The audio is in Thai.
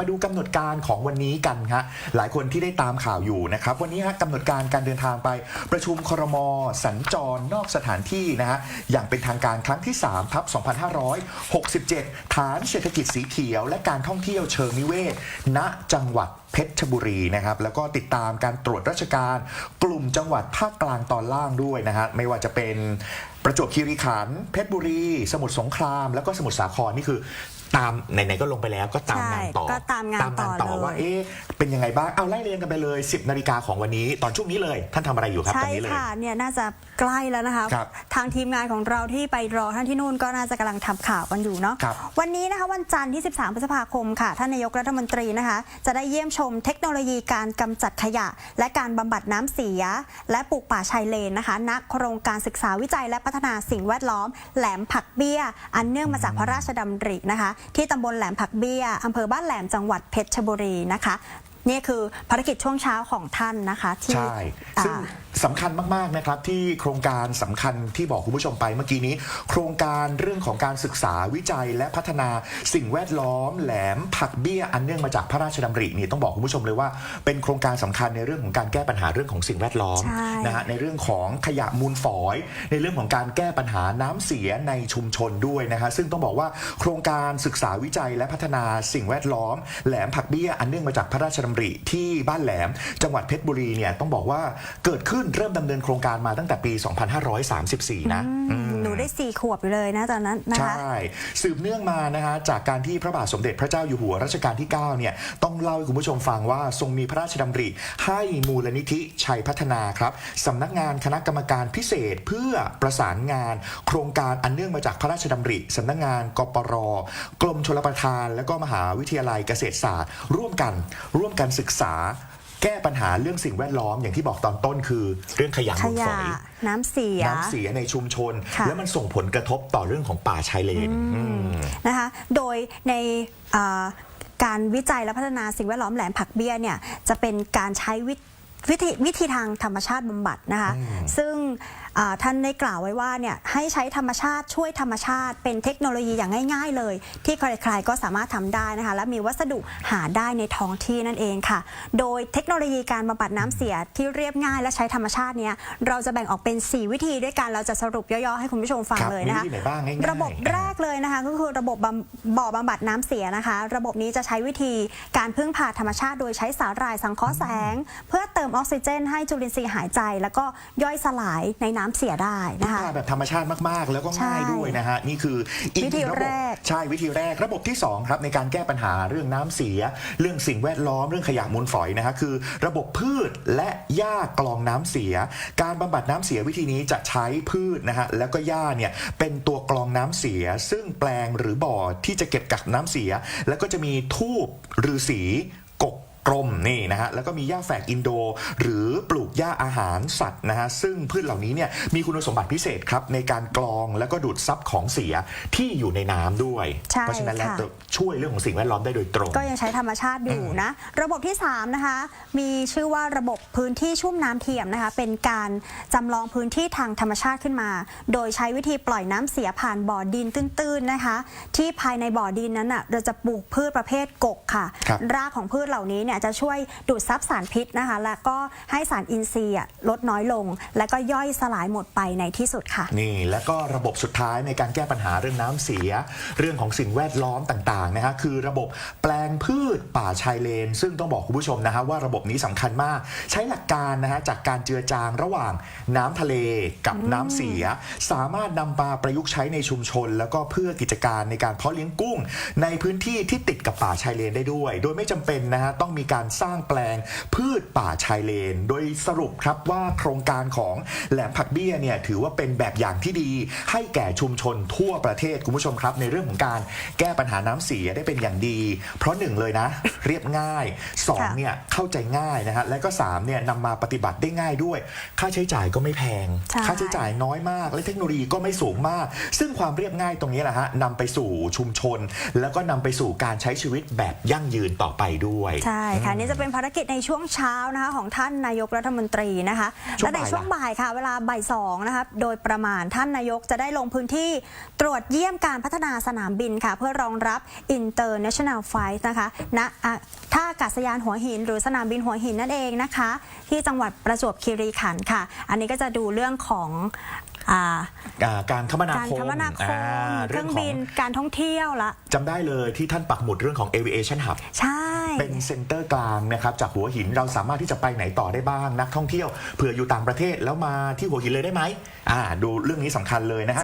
มาดูกำหนดการของวันนี้กันฮะหลายคนที่ได้ตามข่าวอยู่นะครับ วันนี้ฮะกำหนดการการเดินทางไปประชุมครม สัญจรนอกสถานที่นะฮะอย่างเป็นทางการครั้งที่3ทับ2567 ฐานเศรษฐกิจสีเขียว และการท่องเที่ยวเชิงนิเวศ ณจังหวัดเพชรบุรีนะครับแล้วก็ติดตามการตรวจราชการ กลุ่มจังหวัดภาคกลางตอนล่างด้วยนะฮะไม่ว่าจะเป็นประจวบคีรีขันธ์เพชรบุรี สมุทรสงคราม แล้วก็สมุทรสาครนี่คือ ตามไหนๆก็ลงไปแล้วก็ตามงานต่อใช่ก็ตามงานต่อต่อเลย ว่าเอ๊ะเป็นยังไงบ้างเอาไล่เรียงกันไปเลย 10นาฬิกาของวันนี้ตอนช่วงนี้เลย ท่านทำอะไรอยู่ครับตใช่อนนี้เลย ค่ะเนี่ยน่าจะใกล้แล้วนะคะ ครับทางทีมงานของเราที่ไปรอท่านที่นู่นก็น่าจะกำลังทำข่าวกันอยู่เนาะครับวันนี้นะคะวันจันทร์ที่ 13 พฤษภาคมค่ะ ท่านนายกรัฐมนตรีนะคะ จะได้เยี่ยมชมเทคโนโลยีการกำจัดขยะ และการบำบัดน้ำเสีย และปลูกป่าชายเลนนะคะณโครงการศึกษาวิจัยและพัฒนาสิ่งแวดล้อม แหลมผักเบี้ย อันเนื่องมาจากพระราชดำรินะคะที่ตำบลแหลมผักเบี้ยอำเภอบ้านแหลมจังหวัดเพชรบุรีนะคะ นี่คือภารกิจช่วงเช้าของท่านนะคะที่ใช่ซึ่งอ่า สำคัญมากๆนะครับที่โครงการสำคัญที่บอกคุณผู้ชมไปเมื่อกี้นี้ โครงการเรื่องของการศึกษาวิจัยและพัฒนาสิ่งแวดล้อม แหลมผักเบี้ยอันเนื่องมาจากพระราชดำรินี่ต้องบอกคุณผู้ชมเลยว่า เป็นโครงการสำคัญในเรื่องของการแก้ปัญหาเรื่องของสิ่งแวดล้อมใช่ นะฮะในเรื่องของขยะมูลฝอย ในเรื่องของการแก้ปัญหาน้ำเสียในชุมชนด้วยนะฮะซึ่งต้องบอกว่าโครงการศึกษาวิจัยและพัฒนาสิ่งแวดล้อม แหลมผักเบี้ยอันเนื่องมาจากพระราชดำริที่บ้านแหลม จังหวัดเพชรบุรีเนี่ยต้องบอกว่าเกิดขึ้นเริ่มดำเนินโครงการมาตั้งแต่ปี 2534 นะอืมหนู ได้สี่ขวบอยู่เลยนะตอนนั้นนะคะ ใช่ สืบเนื่องมานะฮะจากการที่พระบาทสมเด็จพระเจ้าอยู่หัวรัชกาลที่ 9 เนี่ย ต้องเล่าให้คุณผู้ชมฟังว่าทรงมีพระราชดำริ ให้มูลนิธิชัยพัฒนาครับสำนักงานคณะกรรมการพิเศษเพื่อประสานงาน โครงการอันเนื่องมาจากพระราชดำริสำนักงานกปรกรมชลประทาน และก็มหาวิทยาลัยเกษตรศาสตร์ ร่วมกันร่วมกันศึกษา แก้ปัญหาเรื่องสิ่งแวดล้อมอย่างที่บอกตอนต้นคือ เรื่องขยะขมูลฝยะอยน้ำเสีย น้ำเสียในชุมชน ค่ะ แล้วมันส่งผลกระทบต่อเรื่องของป่าชายเลนอืม นะคะ โดยในอ่าการวิจัยและพัฒนาสิ่งแวดล้อมแหลมผักเบี้ยเนี่ยจะเป็นการใช้วิวิธีวิธีทางธรรมชาติบำบัดนะคะ ซึ่งอ่า ท่านได้กล่าวไว้ว่าเนี่ยให้ใช้ธรรมชาติช่วยธรรมชาติ เป็นเทคโนโลยีอย่างง่ายๆเลย ที่ใครๆก็สามารถทำได้นะคะ และมีวัสดุหาได้ในท้องที่นั่นเองค่ะ โดยเทคโนโลยีการบำบัดน้ำเสียที่เรียบง่ายและใช้ธรรมชาติเนี่ยเราจะแบ่งออกเป็น 4 วิธีด้วยกันเราจะสรุปย่อๆให้คุณผู้ชมฟังครับเลยนะคะมีวิธีไหนบ้างง่ายๆระบบแรกเลยนะคะก็คือระบบบำบ่อบำบัดน้ำเสียนะคะ ระบบนี้จะใช้วิธีการพึ่งพาธรรมชาติโดยใช้สาหร่ายสังเคราะห์แสง เพื่อเติมออกซิเจน ให้จุลินทรีย์หายใจ แล้วก็ย่อยสลายในน้ำเสียได้นะคะทาแบบธรรมชาติมาก ๆ แล้วก็ใช่ง่ายด้วยนะฮะ นี่คืออีกวิธีระบบแรกใช่วิธีแรกระบบที่2ครับในการแก้ปัญหาเรื่องน้ำเสีย เรื่องสิ่งแวดล้อมเรื่องขยะมูลฝอยนะฮะคือ ระบบพืชและหญ้ากรองน้ำเสีย การบำบัดน้ำเสียวิธีนี้จะใช้พืชนะฮะแล้วก็หญ้าเนี่ยเป็นตัวกรองน้ำเสีย ซึ่งแปลงหรือบ่อที่จะเก็บกักน้ำเสีย แล้วก็จะมีทูบฤาษี กกกลมนี่นะฮะแล้วก็มีหญ้าแฝกอินโด หรือปลูกหญ้าอาหารสัตว์นะฮะซึ่งพืชเหล่านี้เนี่ยมีคุณสมบัติพิเศษครับในการกรองแล้วก็ดูดซับของเสียที่อยู่ในน้ำด้วย ใช่เพราะฉะนั้นแล้วค่ะ จะช่วยเรื่องของสิ่งแวดล้อมได้โดยตรง ก็ยังใช้ธรรมชาติอยู่นะ ระบบที่ 3 นะคะ มีชื่อว่าระบบพื้นที่ชุ่มน้ำเทียมนะคะ เป็นการจำลองพื้นที่ทางธรรมชาติขึ้นมา โดยใช้วิธีปล่อยน้ำเสียผ่านบ่อดินตื้นๆนะคะ ที่ภายในบ่อดินนั้นอะเราจะปลูกพืชประเภทกกค่ะครับ รากของพืชเหล่านี้เนี่ยจะช่วยดูดซับสารพิษนะคะ และก็ให้สารอินทรีย์ลดน้อยลง และก็ย่อยสลายหมดไปในที่สุดค่ะ นี่แล้วก็ระบบสุดท้ายในการแก้ปัญหาเรื่องน้ำเสีย เรื่องของสิ่งแวดล้อมต่างๆนะฮะคือระบบแปลงพืชป่าชายเลน ซึ่งต้องบอกคุณผู้ชมนะฮะว่าระบบนี้สำคัญมาก ใช้หลักการนะฮะจากการเจือจางระหว่างน้ำทะเลกับน้ำเสีย สามารถนำมาประยุกต์ใช้ในชุมชน แล้วก็เพื่อกิจการในการเพาะเลี้ยงกุ้ง ในพื้นที่ที่ติดกับป่าชายเลนได้ด้วย โดยไม่จำเป็นนะฮะต้องมีการสร้างแปลงพืชป่าชายเลน โดยสรุปครับว่าโครงการของแหลมผักเบี้ยเนี่ยถือว่าเป็นแบบอย่างที่ดี ให้แก่ชุมชนทั่วประเทศคุณผู้ชมครับ ในเรื่องของการแก้ปัญหาน้ำเสียได้เป็นอย่างดี เพราะหนึ่งเลยนะ เรียบง่ายสองค่ะเนี่ยเข้าใจง่ายนะฮะและก็สามเนี่ยนำมาปฏิบัติได้ง่ายด้วย ค่าใช้จ่ายก็ไม่แพงใช่ค่าใช้จ่ายน้อยมาก และเทคโนโลยีก็ไม่สูงมาก ซึ่งความเรียบง่ายตรงนี้แหละฮะนำไปสู่ชุมชน แล้วก็นำไปสู่การใช้ชีวิตแบบยั่งยืนต่อไปด้วย ใช่ค่ะนี่จะเป็นภารกิจในช่วงเช้านะคะของท่านนายกรัฐมนตรีนะคะช่วงและในบ่ายช่วงล่ะ บ่ายค่ะ เวลาบ่ายสองนะคะโดยประมาณท่านนายกจะได้ลงพื้นที่ตรวจเยี่ยมการพัฒนาสนามบินค่ะ เพื่อรองรับ international flight นะคะณอะท่าอากาศยานหัวหิน หรือสนามบินหัวหินนั่นเองนะคะ ที่จังหวัดประจวบคีรีขันธ์ค่ะ อันนี้ก็จะดูเรื่องของ อ่าอ่าการคมนาการคมคมนาคมอ่าเครื่องขบินการท่องเที่ยวละ จำได้เลยที่ท่านปักหมุดเรื่องของ aviation hub ใช่ เป็นเซ็นเตอร์กลางนะครับจากหัวหินเราสามารถที่จะไปไหนต่อได้บ้าง นักท่องเที่ยวเผื่ออยู่ต่างประเทศแล้วมาที่หัวหินเลยได้ไหมอ่า ดูเรื่องนี้สำคัญเลยนะฮะ